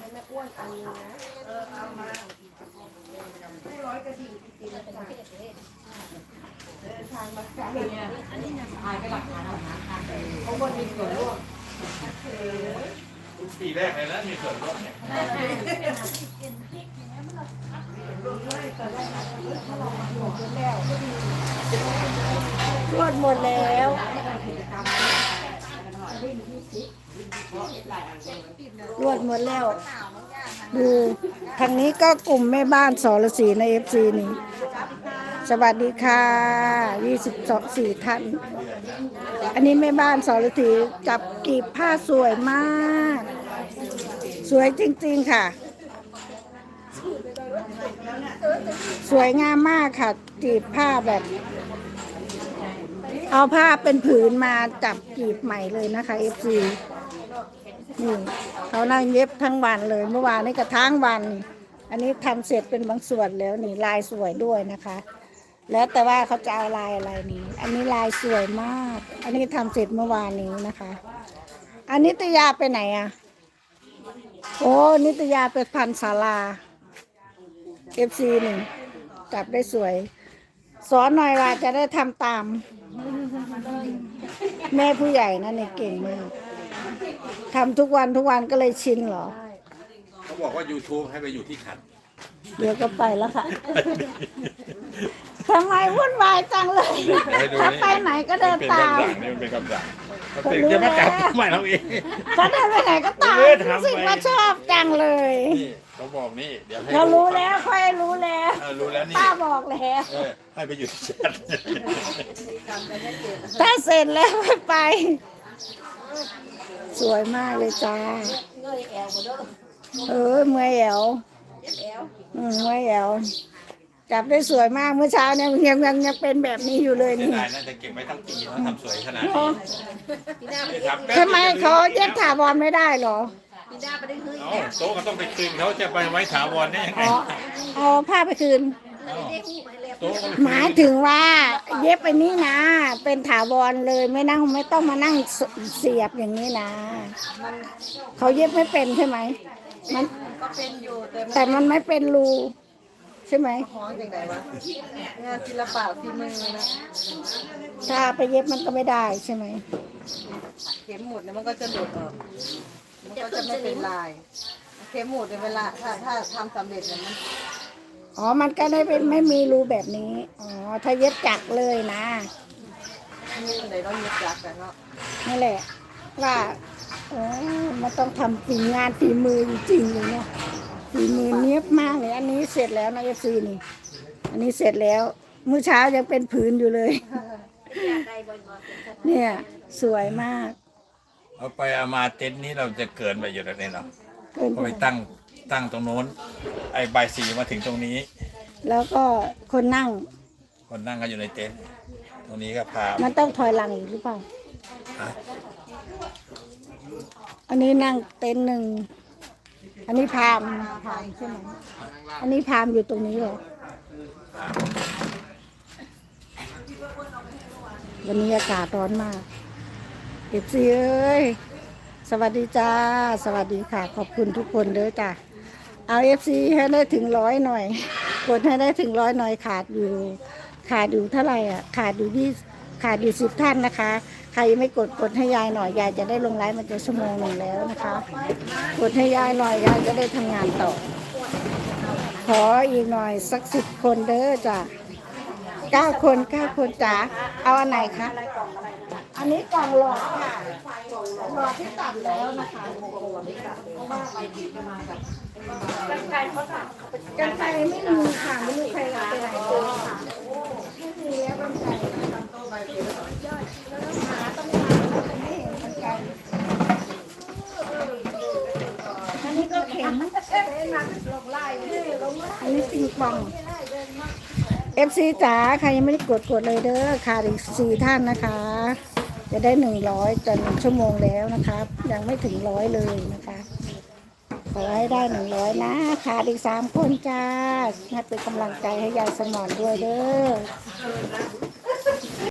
ให้แม่อ้วนอันนึงนะ เออเอามาไม่ร้อยกระดิ่งจริงๆจ้ะเดินทางมาไกลเนี่ยอันนี้นะถ่ายไปหลักฐานเอาหาทางเขาบนมีส่วนร่วมปีแรกเลยนะมีส่วนร่วมเนี่ยรวดหมดแล้ว รวดหมดแล้ว ดูทางนี้ก็กลุ่มแม่บ้านสรศีในเอฟซีนี่ สวัสดีค่ะยี่สิบสองสี่ท่าน อันนี้แม่บ้านสรศีจับกีบผ้าสวยมาก สวยจริงๆค่ะ สวยงามมากค่ะกีบผ้าแบบ เอาผ้าเป็นผืนมาจับกีบใหม่เลยนะคะเอฟซีนี่เขานั่งเย็บทั้งวันเลยเมื่อวานนี้ก็ทั้งวัน อันนี้ทำเสร็จเป็นบางส่วนแล้วนี่ลายสวยด้วยนะคะ แล้วแต่ว่าเขาจะเอาลายอะไรนี่อันนี้ลายสวยมาก อันนี้ทำเสร็จเมื่อวานนี้นะคะ อันนิตยาไปไหนอะโอ้นิตยาไปพันศาลาเอฟซีหนึ่งจับได้สวย สอนหน่อยว่าจะได้ทำตาม แม่ผู้ใหญ่นะเนี่ยเก่งมากทำทุกวันทุกวันก็เลยชินเหรอ เขาบอกว่า YouTube ให้ไปอยู่ที่ขันเดี๋ยวก็ไปแล้วค่ะ ทำไมวุ่นวายจังเลยถ้าไปไหนก็เดินเป็นตามคำสั่งนี่มันเป็นคำสั่งเขาตื่นจะมาจับทำไมเราเอง ถ้าเดินไปไหนก็ตามเออทำไปรู้สึกว่าชอบจังเลย นี่ เขาบอกนี่ เดี๋ยวให้เรารู้แล้วค่อยรู้แล้วเออรู้แล้วนี่ป้าบอกแล้วเออให้ไปอยู่ที่ขันถ้าเสร็จแล้วไม่ไป สวยมากเลยจ้าเงยแอวก็เด้อเออเมื่อยแอวเจ็บแอวอืมเมื่อยแอวจับได้สวยมากเมื่อเช้าเนี่ยยังยังยังเป็นแบบนี้อยู่เลยเสียนี่ดายน่าจะเก็บไว้ทั้งปีแล้วทำสวยขนาดนี้พี่หน้าไปครับทำไมเขาเย็บถาวรไม่ได้เหรอ พี่หน้าไปได้เฮ้ยเอ้าโต๊ะก็ต้องไปคืนเขาจะไปไว้ถาวรได้ยังไงอ๋อเอาผ้าไปคืน ได้หูไปแล้วโต๊ะก็ไปหมายถึงว่าเย็บไปนี่นะ เป็นถาวรเลยไม่นั่งไม่ต้องมานั่งเสียบอย่างนี้นะเขาเย็บไม่เป็นใช่ไหมมันก็เป็นอยู่แต่แต่มันไม่เป็นรูใช่ไหมห้องยังไงวะงานศิลปะฝีมือนะถ้าไปเย็บมันก็ไม่ได้ใช่ไหมเข็มหมุดเนี่ยมันก็จะหลุดออก มันก็จะไม่เป็นลายเข็มหมุดเนี่ยเวลาถ้าถ้าทำสำเร็จเนี่ยมันอ๋อ มันก็ได้เป็นไม่มีรูแบบนี้ อ๋อ ถ้าเย็บจักรเลยนะมีอะไรต้องยึดจักกันเนาะนั่นแหละ ว่าเออมันต้องทำฝีงานฝีมือจริงๆเลยเนาะฝีมือเนี้ยบมากเลยอันนี้เสร็จแล้วนะเอฟซีนี่ อันนี้เสร็จแล้วเมื่อเช้ายังเป็นผืนอยู่เลยเนี่ย สวยมาก เอาไปเอามาเต็นท์นี้เราจะเกินไปอยู่แล้วเนี่ยเนาะเกินก็ไปไปตั้งตั้งตรงโน้น ไอ้ใบายสีมาถึงตรงนี้ แล้วก็คนนั่งคนนั่งก็อยู่ในเต็นท์ตรงนี้ก็พามันต้องถอยหลังอีกหรือเปล่า อะอันนี้นั่งเต็นท์หนึ่ง อันนี้พามพามใช่ไหมอันนี้พามอยู่ตรงนี้เหรอวันนี้อากาศร้อนมาก เอฟซีเอ้ยสวัสดีจ้า สวัสดีค่ะ ขอบคุณทุกคนเด้อจ้าเอาเอฟซีให้ได้ถึงร้อยหน่อย กดให้ได้ถึงร้อยหน่อยขาดอยู่ ขาดอยู่เท่าไหร่อะ ขาดอยู่ที่ขาดอยู่สิบท่านนะคะ ใครยังไม่กดกดให้ยายหน่อยยายจะได้ลงไลฟ์มันจะชั่วโมงหนึ่งแล้วนะคะ กดให้ยายหน่อยยายจะได้ทำงานต่อ ขออีกหน่อยสักสิบคนเด้อจ้ะเก้าคนเก้าคนจ้ะเอาอันไหนคะ อันนี้กล่องหลอดค่ะหลอดที่ตัดแล้วนะคะกันไกรไกไม่มีค่ะไม่รู้ใครเอาไปไหนเลยค่ะไม่มีแล้วกันไกรหาต้องหาต้องไม่เห็นกันไกรอันนี้ก็เข็มอันนี้ปิงปองเอฟซีจ๋าใครยังไม่ได้กดกดเลยเด้อขาดอีกสี่ท่านนะคะ จะได้หนึ่งร้อยจะหนึ่งชั่วโมงแล้วนะครับ ยังไม่ถึงร้อยเลยนะคะขอให้ได้หนึ่งร้อยนะขาดอีกสามคนจ้าให้เป็นกำลังใจให้ยายสมอนด้วยเด้อ